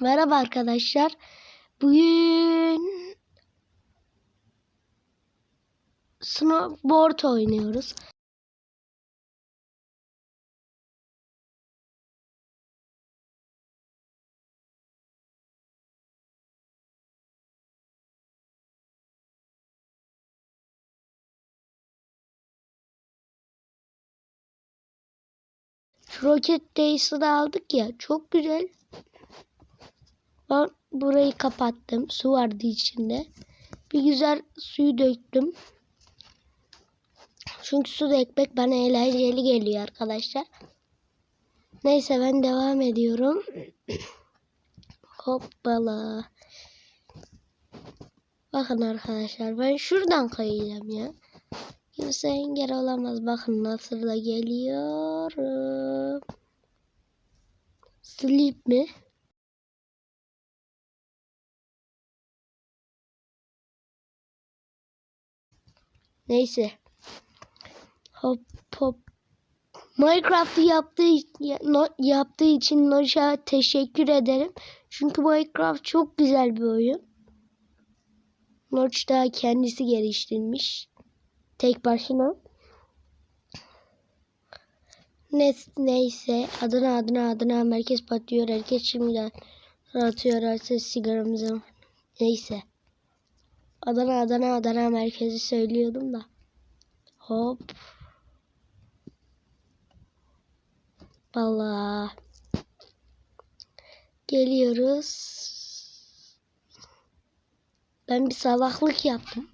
Merhaba arkadaşlar. Bugün snowboard oynuyoruz. Şu Rocket Days'ı da aldık ya. Çok güzel. Ben burayı kapattım. Su vardı içinde. Bir güzel suyu döktüm. Çünkü su dökmek bana eğlenceli geliyor arkadaşlar. Neyse ben devam ediyorum. Hoppala. Bakın arkadaşlar ben şuradan kayacağım ya. Kimse engel olamaz. Bakın nasıl da geliyorum. Sleep mi? Neyse. Hop hop. Minecraft'ı yaptığı yaptığı için Noş'a teşekkür ederim. Çünkü Minecraft çok güzel bir oyun. Notch da kendisi geliştirmiş. Tek başına. Ne, neyse adına adına adına merkez patlıyor. Herkes şimdiden atıyor. Herkes sigaramızı. Neyse. Adana Adana Adana merkezi söylüyordum da. Hop. Vallahi. Geliyoruz. Ben bir salaklık yaptım.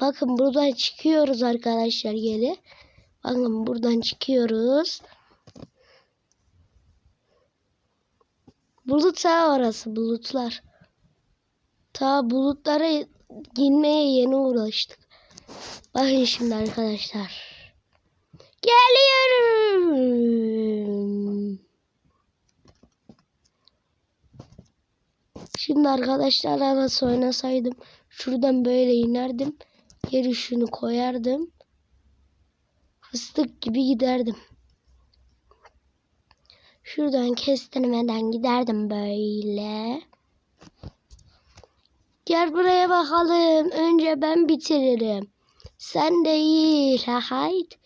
Bakın buradan çıkıyoruz arkadaşlar geri. Bakın buradan çıkıyoruz. Bulut ha orası bulutlar. Ta bulutlara girmeye yeni uğraştık. Bakın şimdi arkadaşlar. Geliyorum. Şimdi arkadaşlarla nasıl oynasaydım. Şuradan böyle inerdim. Geri şunu koyardım. Fıstık gibi giderdim. Şuradan kestirmeden giderdim böyle. Gel buraya bakalım. Önce ben bitiririm. Sen değil. Ha hayt.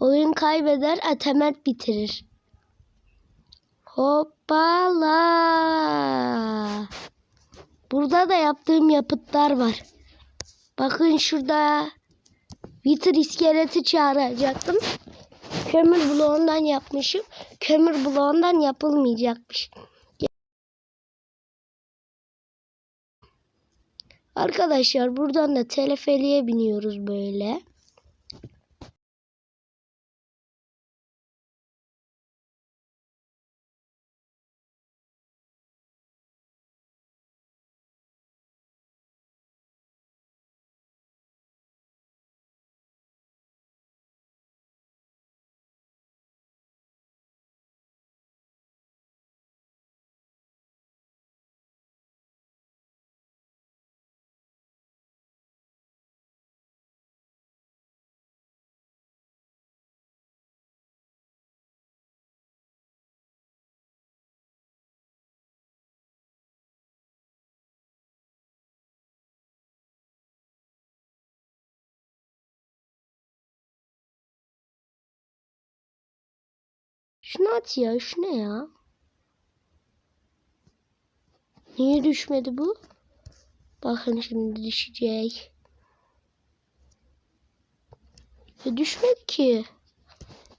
Oyun kaybeder, Atamet bitirir. Hoppala. Burada da yaptığım yapıtlar var. Bakın şurada Wither iskeleti çağıracaktım. Kömür bloğundan yapmışım. Kömür bloğundan yapılmayacakmış. Arkadaşlar buradan da teleferiye biniyoruz böyle. Şunu at ya. Şu ne ya? Niye düşmedi bu? Bakın şimdi düşecek. E düşmedi ki.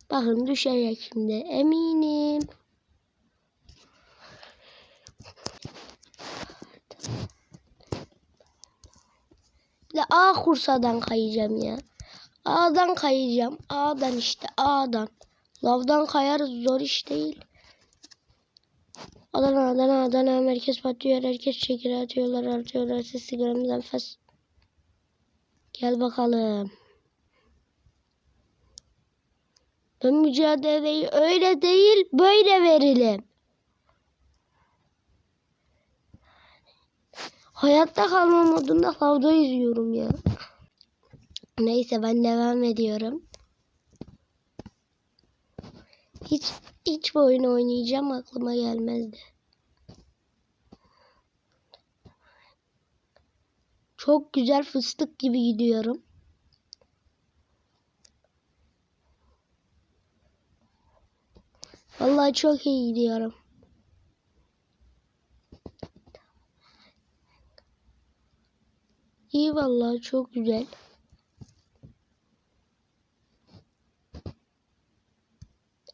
Bakın düşecek şimdi. Eminim. De A kursadan kayacağım ya. A'dan kayacağım. A'dan işte A'dan. Lavdan kayarız zor iş değil. Adana Adana Adana merkez patlıyor. Herkes şeker atıyorlar atıyorlar. Siz sigaramızdan fas. Gel bakalım. Ben mücadeleyi öyle değil böyle verelim. Hayatta kalma modunda lavda yüzüyorum ya. Neyse ben devam ediyorum. Hiç hiç bu oyunu oynayacağım aklıma gelmezdi. Çok güzel fıstık gibi gidiyorum. Vallahi çok iyi gidiyorum. İyi vallahi çok güzel.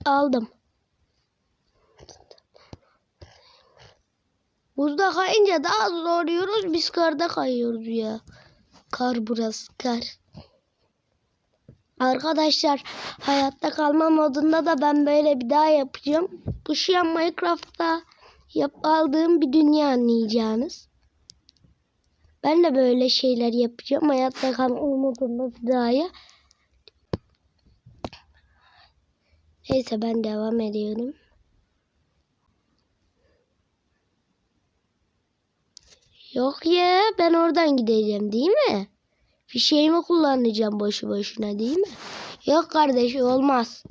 Aldım. Buzda kayınca daha zorluyoruz. Biz karda kayıyoruz ya. Kar burası kar. Arkadaşlar hayatta kalma modunda da ben böyle bir daha yapacağım. Bu şu an Minecraft'ta yap aldığım bir dünya anlayacağınız. Ben de böyle şeyler yapacağım. Hayatta kalma modunda bir daha ya. Neyse ben devam ediyorum. Yok ya ben oradan gideceğim değil mi? Fişeğimi kullanacağım boşu boşuna değil mi? Yok kardeş olmaz.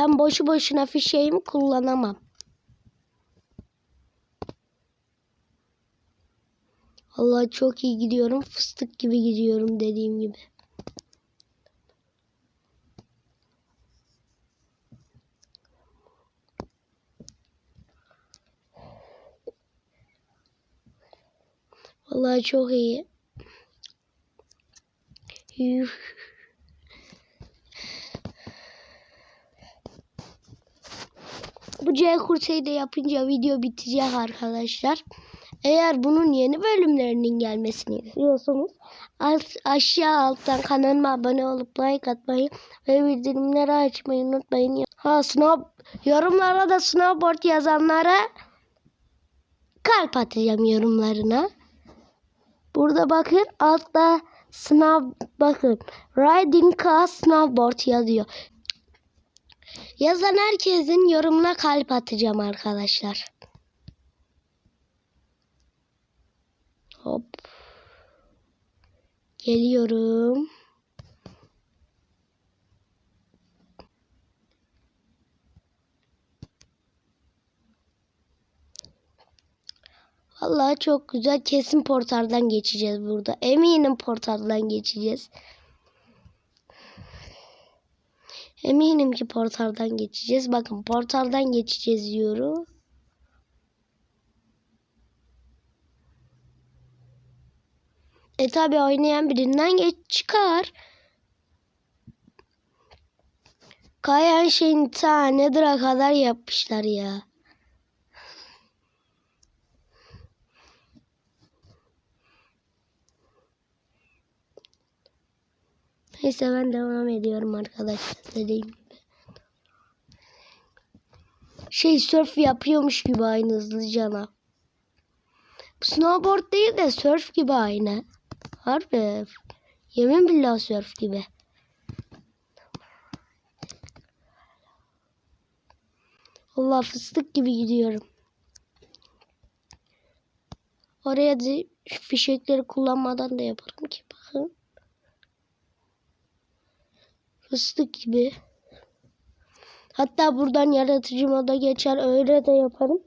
Ben boşu boşuna fişeğimi kullanamam. Allah çok iyi gidiyorum. Fıstık gibi gidiyorum dediğim gibi. Vallahi çok iyi. Üf. Bu C kurseyi de yapınca video bitecek arkadaşlar. Eğer bunun yeni bölümlerinin gelmesini istiyorsanız aşağı alttan kanalıma abone olup like atmayı ve bildirimleri açmayı unutmayın. Ha sınav yorumlara da snowboard yazanlara kalp atacağım yorumlarına. Burada bakın altta sınav bakın riding car snowboard yazıyor. Yazan herkesin yorumuna kalp atacağım arkadaşlar. Hop. Geliyorum. Vallahi çok güzel. Kesin portaldan geçeceğiz burada. Eminim portaldan geçeceğiz. Eminim ki portaldan geçeceğiz. Bakın portaldan geçeceğiz diyorum. E tabi oynayan birinden geç çıkar. Kayan şeyin tanedir'e kadar yapmışlar ya. Neyse ben devam ediyorum arkadaşlar dediğim gibi. Şey surf yapıyormuş gibi aynı hızlıcana. Snowboard değil de surf gibi aynı. Harbi. Yemin billah surf gibi. Allah fıstık gibi gidiyorum. Oraya fişekleri kullanmadan da yaparım ki bakın. Fıstık gibi. Hatta buradan yaratıcı moda geçer öyle de yaparım.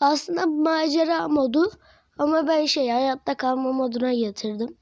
Aslında macera modu ama ben şey hayatta kalma moduna getirdim.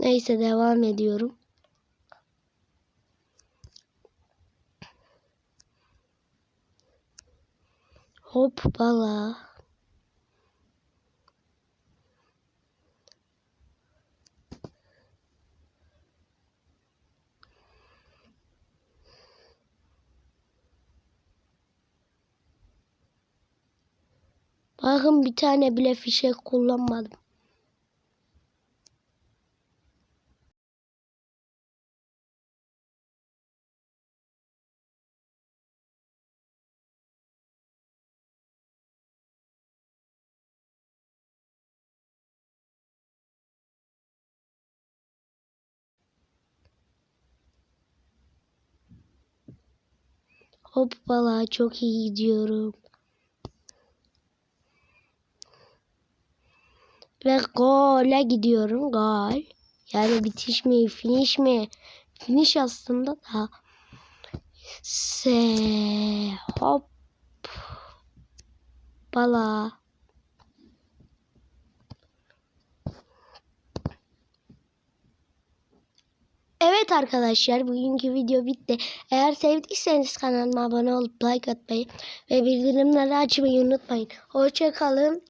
Neyse devam ediyorum. Hop bala. Bakın bir tane bile fişek kullanmadım. Hoppala çok iyi gidiyorum. Ve gole gidiyorum. Gol. Yani bitiş mi? Finish mi? Finish aslında da. Se hop bala. Evet arkadaşlar bugünkü video bitti. Eğer sevdiyseniz kanalıma abone olup like atmayı ve bildirimleri açmayı unutmayın. Hoşçakalın.